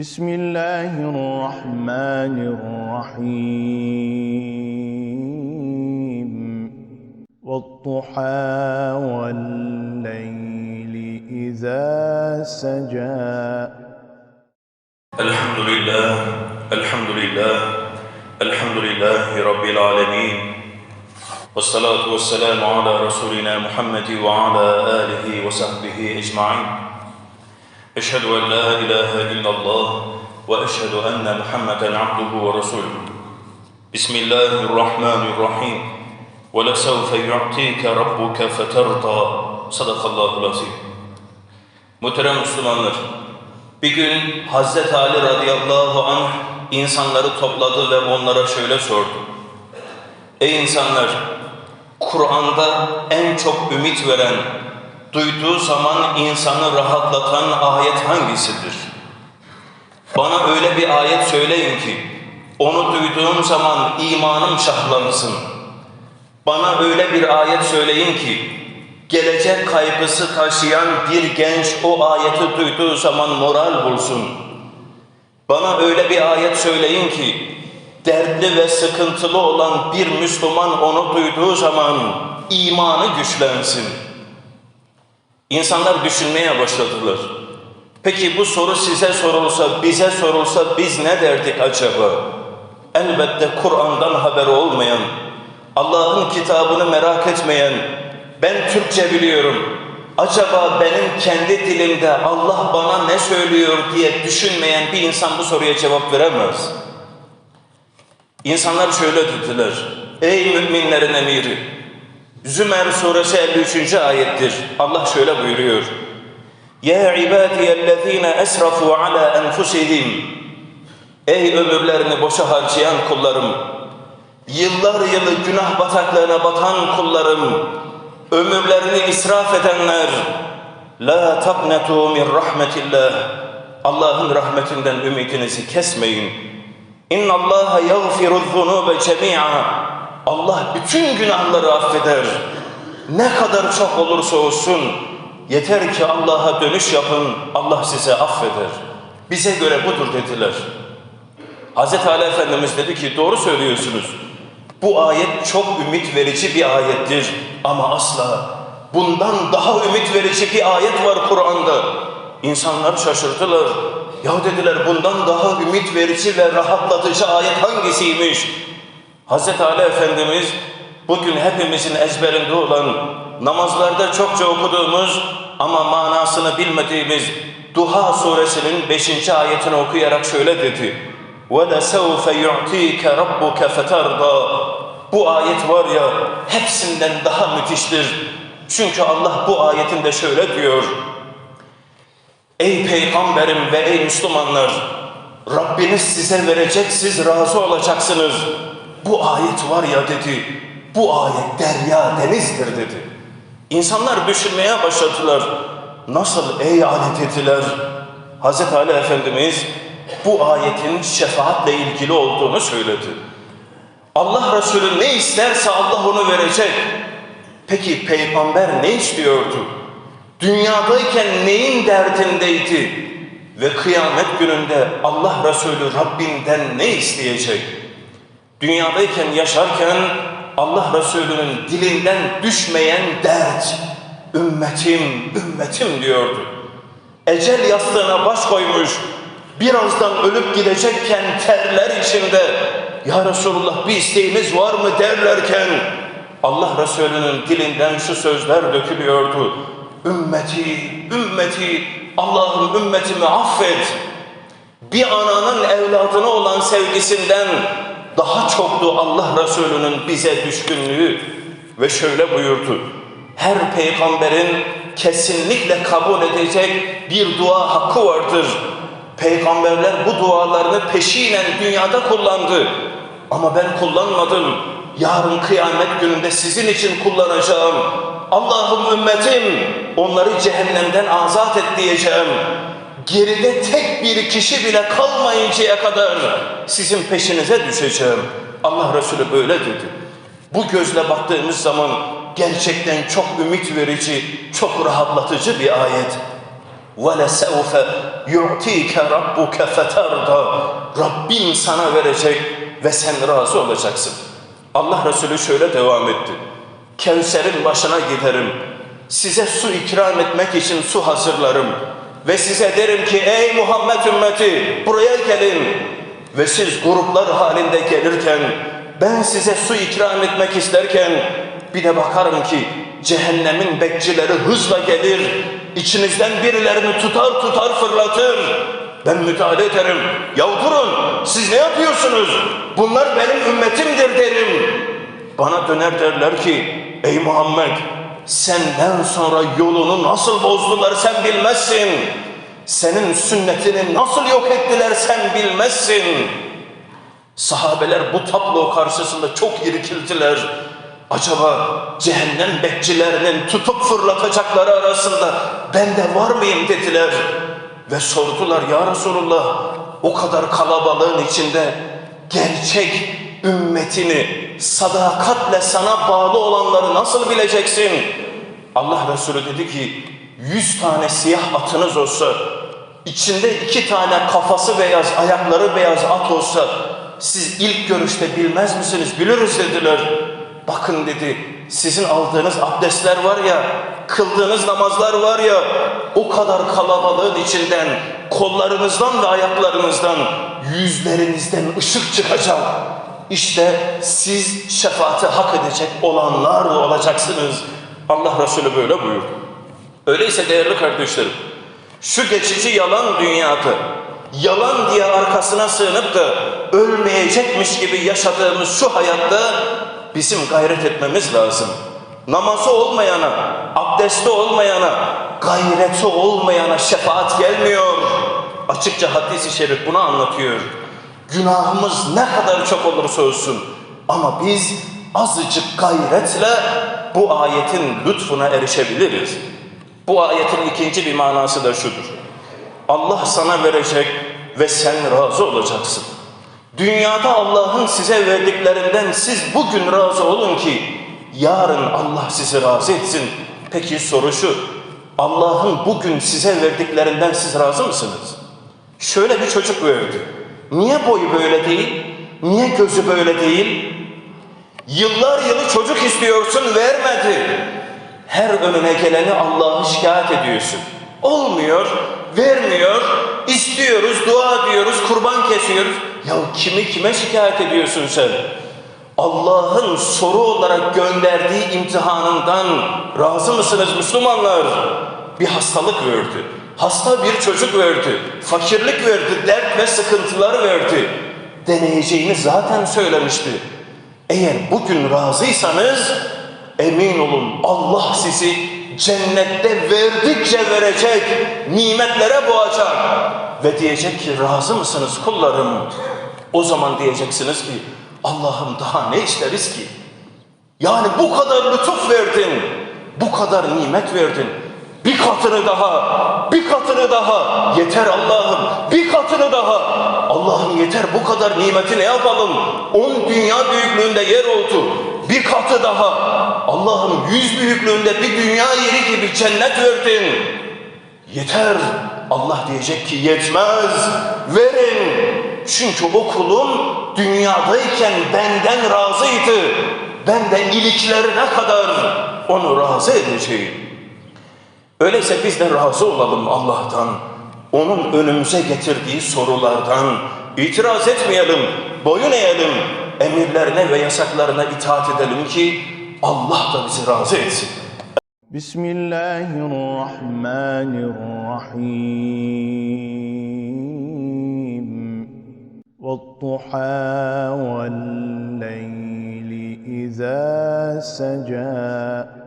بسم الله الرحمن الرحيم. والضحى والليل إذا سجى. الحمد لله الحمد لله الحمد لله رب العالمين. والصلاة والسلام على رسولنا محمد وعلى آله وصحبه أجمعين. أشهد أن لا إله إلا الله وأشهد أن محمدا عبده ورسوله بسم الله الرحمن الرحيم ولسوف يعطيك ربك فترضى صدق الله العظيم Muhterem Müslümanlar, bir gün Hazreti Ali radıyallahu anh insanları topladı ve onlara şöyle sordu. Ey insanlar! Kur'an'da en çok ümit veren, duyduğu zaman insanı rahatlatan ayet hangisidir? Bana öyle bir ayet söyleyin ki, onu duyduğum zaman imanım şahlansın. Bana öyle bir ayet söyleyin ki, gelecek kaygısı taşıyan bir genç o ayeti duyduğu zaman moral bulsun. Bana öyle bir ayet söyleyin ki, dertli ve sıkıntılı olan bir Müslüman onu duyduğu zaman imanı güçlensin. İnsanlar düşünmeye başladılar. Peki bu soru size sorulsa, bize sorulsa biz ne derdik acaba? Elbette Kur'an'dan haberi olmayan, Allah'ın kitabını merak etmeyen, ben Türkçe biliyorum, acaba benim kendi dilimde Allah bana ne söylüyor diye düşünmeyen bir insan bu soruya cevap veremez. İnsanlar şöyle dediler, ey müminlerin emiri, Zümer suresi 53. ayettir. Allah şöyle buyuruyor. Ya ibadiyellezine esrafu ala enfusihim. Ey ömürlerini boşa harcayan kullarım. Yıllar yılı günah bataklığına batan kullarım. Ömürlerini israf edenler. La taqnetu min rahmetillah. Allah'ın rahmetinden ümidinizi kesmeyin. İnna Allah yaghfiru zunube cemi'a. Allah bütün günahları affeder. Ne kadar çok olursa olsun yeter ki Allah'a dönüş yapın. Allah size affeder. Bize göre budur dediler. Hz. Ali Efendimiz dedi ki doğru söylüyorsunuz. Bu ayet çok ümit verici bir ayettir ama asla bundan daha ümit verici bir ayet var Kur'an'da. İnsanlar şaşırdılar. Ya dediler bundan daha ümit verici ve rahatlatıcı ayet hangisiymiş? Hz. Ali Efendimiz bugün hepimizin ezberinde olan namazlarda çokça okuduğumuz ama manasını bilmediğimiz Duha suresinin 5. ayetini okuyarak şöyle dedi. وَلَسَوْفَ يُعْتِيكَ رَبُّكَ فَتَرْضَى Bu ayet var ya hepsinden daha müthiştir. Çünkü Allah bu ayetinde şöyle diyor. Ey peygamberim ve ey Müslümanlar Rabbiniz size verecek siz razı olacaksınız. Bu ayet var ya dedi. Bu ayet derya denizdir dedi. İnsanlar düşünmeye başladılar. Nasıl ey alet ettiler? Hz. Ali Efendimiz bu ayetin şefaatle ilgili olduğunu söyledi. Allah Resulü ne isterse Allah onu verecek. Peki peygamber ne istiyordu? Dünyadayken neyin derdindeydi? Ve kıyamet gününde Allah Resulü Rabbinden ne isteyecek? Dünyadayken yaşarken Allah Resulü'nün dilinden düşmeyen dert, ümmetim, ümmetim diyordu. Ecel yastığına baş koymuş, birazdan ölüp gidecekken terler içinde, Ya Resulullah bir isteğiniz var mı derlerken, Allah Resulü'nün dilinden şu sözler dökülüyordu. Ümmeti, ümmeti, Allah'ım ümmetimi affet. Bir ananın evladına olan sevgisinden daha çoktu Allah Resulü'nün bize düşkünlüğü ve şöyle buyurdu. Her peygamberin kesinlikle kabul edecek bir dua hakkı vardır. Peygamberler bu dualarını peşinen dünyada kullandı. Ama ben kullanmadım. Yarın kıyamet gününde sizin için kullanacağım. Allah'ım ümmetim onları cehennemden azat et diyeceğim Geride tek bir kişi bile kalmayıncaya kadar sizin peşinize düşeceğim. Allah Resulü böyle dedi. Bu gözle baktığımız zaman gerçekten çok ümit verici, çok rahatlatıcı bir ayet. وَلَسَوْفَ يُعْتِيكَ رَبُّكَ فَتَرْضَى Rabbin sana verecek ve sen razı olacaksın. Allah Resulü şöyle devam etti. Kevser'in başına giderim. Size su ikram etmek için su hazırlarım. ve size derim ki ey Muhammed ümmeti buraya gelin. Ve siz gruplar halinde gelirken ben size su ikram etmek isterken bir de bakarım ki cehennemin bekçileri hızla gelir. içinizden birilerini tutar tutar fırlatır. Ben müdahale ederim. Ya durun siz ne yapıyorsunuz? Bunlar benim ümmetimdir derim. Bana döner derler ki ey Muhammed senden sonra yolunu nasıl bozdular sen bilmezsin. Senin sünnetini nasıl yok ettiler sen bilmezsin. Sahabeler bu tablo karşısında çok irkildiler. Acaba cehennem bekçilerinin tutup fırlatacakları arasında ben de var mıyım dediler. Ve sordular ya Resulullah o kadar kalabalığın içinde gerçek ümmetini sadakatle sana bağlı olanları nasıl bileceksin? Allah Resulü dedi ki yüz tane siyah atınız olsa içinde iki tane kafası beyaz ayakları beyaz at olsa siz ilk görüşte bilmez misiniz? Biliriz dediler. Bakın dedi sizin aldığınız abdestler var ya kıldığınız namazlar var ya o kadar kalabalığın içinden kollarınızdan ve ayaklarınızdan yüzlerinizden ışık çıkacak. İşte siz şefaati hak edecek olanlar olacaksınız. Allah Resulü böyle buyurdu. Öyleyse değerli kardeşlerim, şu geçici yalan dünyada, yalan diye arkasına sığınıp da ölmeyecekmiş gibi yaşadığımız şu hayatta bizim gayret etmemiz lazım. Namazı olmayana, abdesti olmayana, gayreti olmayana şefaat gelmiyor. Açıkça hadis-i şerif bunu anlatıyor. Günahımız ne kadar çok olursa olsun ama biz azıcık gayretle bu ayetin lütfuna erişebiliriz. Bu ayetin ikinci bir manası da şudur. Allah sana verecek ve sen razı olacaksın. Dünyada Allah'ın size verdiklerinden siz bugün razı olun ki yarın Allah sizi razı etsin. Peki soru şu. Allah'ın bugün size verdiklerinden siz razı mısınız? Şöyle bir çocuk verdi. Niye boyu böyle değil? Niye gözü böyle değil? Yıllar yılı çocuk istiyorsun vermedi. Her önüne geleni Allah'a şikayet ediyorsun. Olmuyor, vermiyor, istiyoruz, dua ediyoruz, kurban kesiyoruz. Ya kimi kime şikayet ediyorsun sen? Allah'ın soru olarak gönderdiği imtihanından razı mısınız Müslümanlar? Bir hastalık verdi. Hasta bir çocuk verdi. Fakirlik verdi, dert ve sıkıntılar verdi. Deneyeceğini zaten söylemişti. Eğer bugün razıysanız emin olun Allah sizi cennette verdikçe verecek, nimetlere boğacak. Ve diyecek ki razı mısınız kullarım? O zaman diyeceksiniz ki Allah'ım daha ne isteriz ki? Yani bu kadar lütuf verdin, bu kadar nimet verdin. Bir katını daha, bir katını daha. Yeter Allah'ım, bir katını daha. Allah'ım yeter bu kadar nimeti ne yapalım? On dünya büyüklüğünde yer oldu. Bir katı daha. Allah'ım yüz büyüklüğünde bir dünya yeri gibi cennet verdin. Yeter. Allah diyecek ki yetmez. Verin. Çünkü o kulum dünyadayken benden razıydı. Ben de iliklerine kadar onu razı edeceğim. Öyleyse biz de razı olalım Allah'tan. Onun önümüze getirdiği sorulardan itiraz etmeyelim, boyun eğelim, emirlerine ve yasaklarına itaat edelim ki Allah da bizi razı etsin. Bismillahirrahmanirrahim. Vattuha vel leyli izâ secâ.